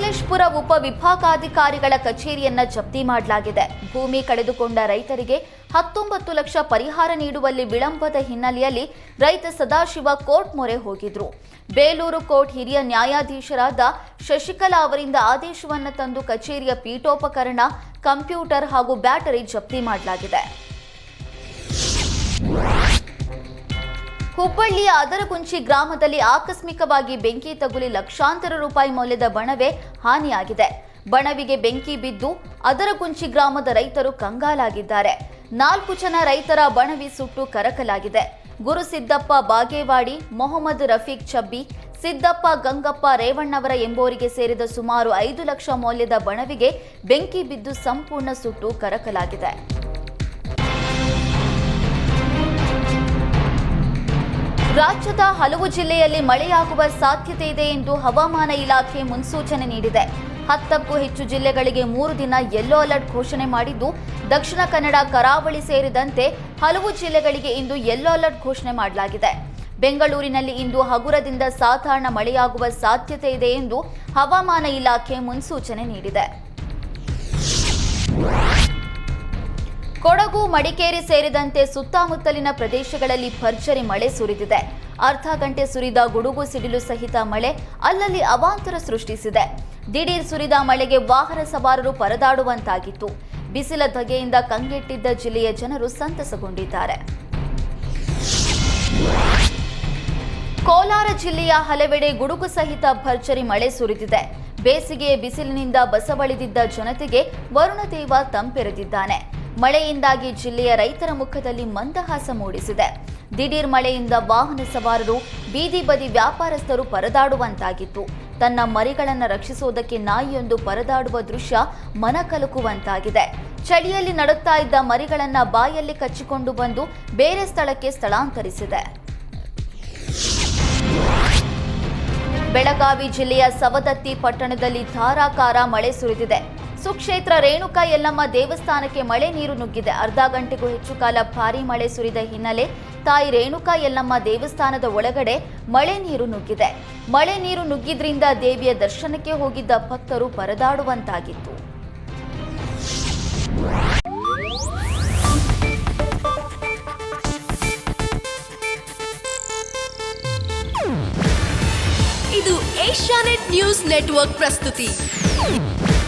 ಸಕಲೇಶ್ಪುರ ಉಪವಿಭಾಗಾಧಿಕಾರಿಗಳ ಕಚೇರಿಯನ್ನ ಜಪ್ತಿ ಮಾಡಲಾಗಿದೆ. ಭೂಮಿ ಕಳೆದುಕೊಂಡ ರೈತರಿಗೆ ಹತ್ತೊಂಬತ್ತು ಲಕ್ಷ ಪರಿಹಾರ ನೀಡುವಲ್ಲಿ ವಿಳಂಬದ ಹಿನ್ನೆಲೆಯಲ್ಲಿ ರೈತ ಸದಾಶಿವ ಕೋರ್ಟ್ ಮೊರೆ ಹೋಗಿದ್ರು. ಬೇಲೂರು ಕೋರ್ಟ್ ಹಿರಿಯ ನ್ಯಾಯಾಧೀಶರಾದ ಶಶಿಕಲಾ ಅವರಿಂದ ಆದೇಶವನ್ನು ತಂದು ಕಚೇರಿಯ ಪೀಠೋಪಕರಣ, ಕಂಪ್ಯೂಟರ್ ಹಾಗೂ ಬ್ಯಾಟರಿ ಜಪ್ತಿ ಮಾಡಲಾಗಿದೆ. ಹುಬ್ಬಳ್ಳಿಯ ಅದರಗುಂಚಿ ಗ್ರಾಮದಲ್ಲಿ ಆಕಸ್ಮಿಕವಾಗಿ ಬೆಂಕಿ ತಗುಲಿ ಲಕ್ಷಾಂತರ ರೂಪಾಯಿ ಮೌಲ್ಯದ ಬಣವೆ ಹಾನಿಯಾಗಿದೆ. ಬಣವಿಗೆ ಬೆಂಕಿ ಬಿದ್ದು ಅದರಗುಂಚಿ ಗ್ರಾಮದ ರೈತರು ಕಂಗಾಲಾಗಿದ್ದಾರೆ. ನಾಲ್ಕು ಜನ ರೈತರ ಬಣವಿ ಸುಟ್ಟು ಕರಕಲಾಗಿದೆ. ಗುರುಸಿದ್ದಪ್ಪ ಬಾಗೇವಾಡಿ, ಮೊಹಮ್ಮದ್ ರಫೀಕ್ ಚಬ್ಬಿ, ಸಿದ್ದಪ್ಪ ಗಂಗಪ್ಪ ರೇವಣ್ಣವರ ಎಂಬುವರಿಗೆ ಸೇರಿದ ಸುಮಾರು ಐದು ಲಕ್ಷ ಮೌಲ್ಯದ ಬಣವಿಗೆ ಬೆಂಕಿ ಬಿದ್ದು ಸಂಪೂರ್ಣ ಸುಟ್ಟು ಕರಕಲಾಗಿದೆ. ರಾಜ್ಯದ ಹಲವು ಜಿಲ್ಲೆಯಲ್ಲಿ ಮಳೆಯಾಗುವ ಸಾಧ್ಯತೆ ಇದೆ ಎಂದು ಹವಾಮಾನ ಇಲಾಖೆ ಮುನ್ಸೂಚನೆ ನೀಡಿದೆ. ಹತ್ತಕ್ಕೂ ಹೆಚ್ಚು ಜಿಲ್ಲೆಗಳಿಗೆ ಮೂರು ದಿನ ಯೆಲ್ಲೋ ಅಲರ್ಟ್ ಘೋಷಣೆ ಮಾಡಿದ್ದು, ದಕ್ಷಿಣ ಕನ್ನಡ, ಕರಾವಳಿ ಸೇರಿದಂತೆ ಹಲವು ಜಿಲ್ಲೆಗಳಿಗೆ ಇಂದು ಯೆಲ್ಲೋ ಅಲರ್ಟ್ ಘೋಷಣೆ ಮಾಡಲಾಗಿದೆ. ಬೆಂಗಳೂರಿನಲ್ಲಿ ಇಂದು ಹಗುರದಿಂದ ಸಾಧಾರಣ ಮಳೆಯಾಗುವ ಸಾಧ್ಯತೆ ಇದೆ ಎಂದು ಹವಾಮಾನ ಇಲಾಖೆ ಮುನ್ಸೂಚನೆ ನೀಡಿದೆ. ಕೊಡಗು, ಮಡಿಕೇರಿ ಸೇರಿದಂತೆ ಸುತ್ತಮುತ್ತಲಿನ ಪ್ರದೇಶಗಳಲ್ಲಿ ಭರ್ಜರಿ ಮಳೆ ಸುರಿದಿದೆ. ಅರ್ಧ ಗಂಟೆ ಸುರಿದ ಗುಡುಗು ಸಿಡಿಲು ಸಹಿತ ಮಳೆ ಅಲ್ಲಲ್ಲಿ ಅವಾಂತರ ಸೃಷ್ಟಿಸಿದೆ. ದಿಢೀರ್ ಸುರಿದ ಮಳೆಗೆ ವಾಹನ ಸವಾರರು ಪರದಾಡುವಂತಾಗಿತ್ತು. ಬಿಸಿಲ ಧಗೆಯಿಂದ ಕಂಗೆಟ್ಟಿದ್ದ ಜಿಲ್ಲೆಯ ಜನರು ಸಂತಸಗೊಂಡಿದ್ದಾರೆ. ಕೋಲಾರ ಜಿಲ್ಲೆಯ ಹಲವೆಡೆ ಗುಡುಗು ಸಹಿತ ಭರ್ಜರಿ ಮಳೆ ಸುರಿದಿದೆ. ಬೇಸಿಗೆಯ ಬಿಸಿಲಿನಿಂದ ಬಸವಳಿದಿದ್ದ ಜನತೆಗೆ ವರುಣದೇವ ತಂಪೆರೆದಿದ್ದಾನೆ. ಮಳೆಯಿಂದಾಗಿ ಜಿಲ್ಲೆಯ ರೈತರ ಮುಖದಲ್ಲಿ ಮಂದಹಾಸ ಮೂಡಿಸಿದೆ. ದಿಢೀರ್ ಮಳೆಯಿಂದ ವಾಹನ ಸವಾರರು ಬೀದಿ ಬದಿ ವ್ಯಾಪಾರಸ್ಥರು ಪರದಾಡುವಂತಾಗಿತ್ತು. ತನ್ನ ಮರಿಗಳನ್ನು ರಕ್ಷಿಸುವುದಕ್ಕೆ ನಾಯಿಯೊಂದು ಪರದಾಡುವ ದೃಶ್ಯ ಮನಕಲುಕುವಂತಾಗಿದೆ ಚಳಿಯಲ್ಲಿ ನಡುತ್ತಾ ಇದ್ದ ಮರಿಗಳನ್ನ ಬಾಯಲ್ಲಿ ಕಚ್ಚಿಕೊಂಡು ಬಂದು ಬೇರೆ ಸ್ಥಳಕ್ಕೆ ಸ್ಥಳಾಂತರಿಸಿದೆ. ಬೆಳಗಾವಿ ಜಿಲ್ಲೆಯ ಸವದತ್ತಿ ಪಟ್ಟಣದಲ್ಲಿ ಧಾರಾಕಾರ ಮಳೆ ಸುರಿದಿದೆ. ಸುಕ್ಷೇತ್ರ ರೇಣುಕಾ ಯಲ್ಲಮ್ಮ ದೇವಸ್ಥಾನಕ್ಕೆ ಮಳೆ ನೀರು ನುಗ್ಗಿದೆ. ಅರ್ಧ ಗಂಟೆಗೂ ಹೆಚ್ಚು ಕಾಲ ಭಾರೀ ಮಳೆ ಸುರಿದ ಹಿನ್ನೆಲೆ ತಾಯಿ ರೇಣುಕಾ ಯಲ್ಲಮ್ಮ ದೇವಸ್ಥಾನದ ಒಳಗಡೆ ಮಳೆ ನೀರು ನುಗ್ಗಿದೆ. ಮಳೆ ನೀರು ನುಗ್ಗಿದ್ರಿಂದ ದೇವಿಯ ದರ್ಶನಕ್ಕೆ ಹೋಗಿದ್ದ ಭಕ್ತರು ಪರದಾಡುವಂತಾಗಿತ್ತು ಇದು ಏಷ್ಯಾನೆಟ್ ನ್ಯೂಸ್ ನೆಟ್ವರ್ಕ್ ಪ್ರಸ್ತುತಿ.